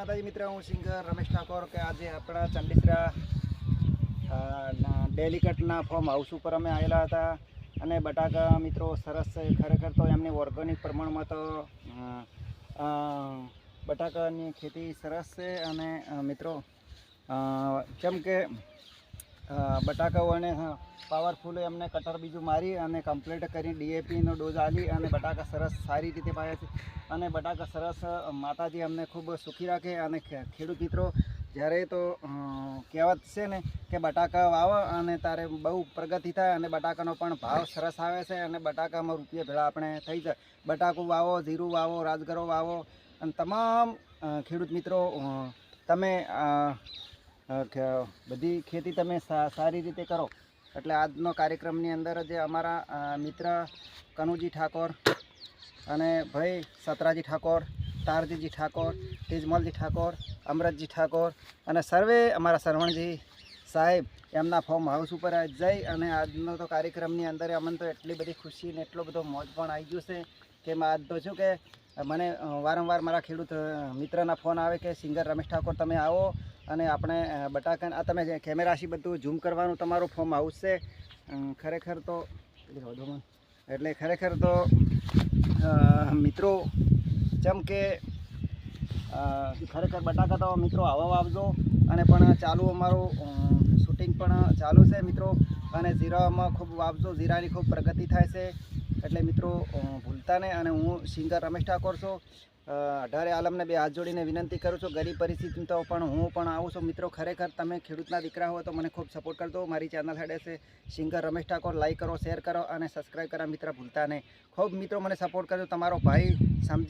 માતાજી મિત્ર, હું સિંગર રમેશ ઠાકોર કે આજે આપણા ચંડીસરા ડેલીકટના ફોર્મ હાઉસ ઉપર અમે આવેલા હતા. અને બટાકા મિત્રો સરસ ખરેખર તો એમની ઓર્ગેનિક પ્રમાણમાં તો બટાકાની ખેતી સરસ છે. અને મિત્રો કેમ કે અ, બટાકાઓને પાવરફુલ એમને કટર બીજું મારી અને કમ્પ્લીટ કરી ડીએપીનો ડોઝ આલી અને બટાકા સરસ સારી રીતે પાયા છે. અને બટાકા સરસ માતાજી અમને ખૂબ સુખી રાખે અને ખેડૂત મિત્રો જ્યારે તો કહેવત છે ને કે બટાકા વાવો અને તારે બહુ પ્રગતિ થાય અને બટાકાનો પણ ભાવ સરસ આવે છે અને બટાકામાં રૂપિયા ભેળા આપણે થઈ જાય. બટાકું વાવો જીરું વાવો રાજગરો વાવો અને તમામ ખેડૂત મિત્રો તમે બધી ખેતી તમે સારી રીતે કરો. એટલે આજનો કાર્યક્રમની અંદર જે અમારા મિત્ર કનુજી ઠાકોર અને ભાઈ સતરાજી ઠાકોર, તારજીજી ઠાકોર, તેજમલજી ઠાકોર, અમરતજી ઠાકોર અને સર્વે અમારા સરવણજી સાહેબ એમના ફોર્મ હાઉસ ઉપર જઈ અને આજનો તો કાર્યક્રમની અંદર અમને તો એટલી બધી ખુશી ને એટલો બધો મોજ પણ આવી ગયો છે કે આજ તો શું કે મને વારંવાર મારા ખેડૂત મિત્રના ફોન આવે કે સિંગર રમેશ ઠાકોર તમે આવો અને આપણે બટાકાને બટાકા આ તમે કેમેરાથી બધું ઝૂમ કરવાનું તમારું ફોર્મ આવશે ખરેખર તો. એટલે ખરેખર તો મિત્રો, જેમ કે ખરેખર બટાકા તો મિત્રો આવા આવજો. અને પણ ચાલુ અમારું શૂટિંગ પણ ચાલુ છે મિત્રો. અને જીરામાં ખૂબ વાવજો. જીરાની ખૂબ પ્રગતિ થાય છે. એટલે મિત્રો ભૂલતા નહીં. અને હું સિંગર રમેશ ઠાકોર છું. અઢારે આલમને બે હાથ જોડીને વિનંતી કરું છું. ગરીબ પરિસ્થિતિ તો પણ હું પણ આવું છું. મિત્રો, ખરેખર તમે ખેડૂતના દીકરા હો તો મને ખૂબ સપોર્ટ કરજો. મારી ચેનલ હેડે છે સિંગર રમેશ ઠાકોર. લાઈક કરો શેર કરો અને સબસ્ક્રાઈબ કરવા મિત્ર, ભૂલતા નહીં. ખૂબ મિત્રો, મને સપોર્ટ કરજો. તમારો ભાઈ સમજી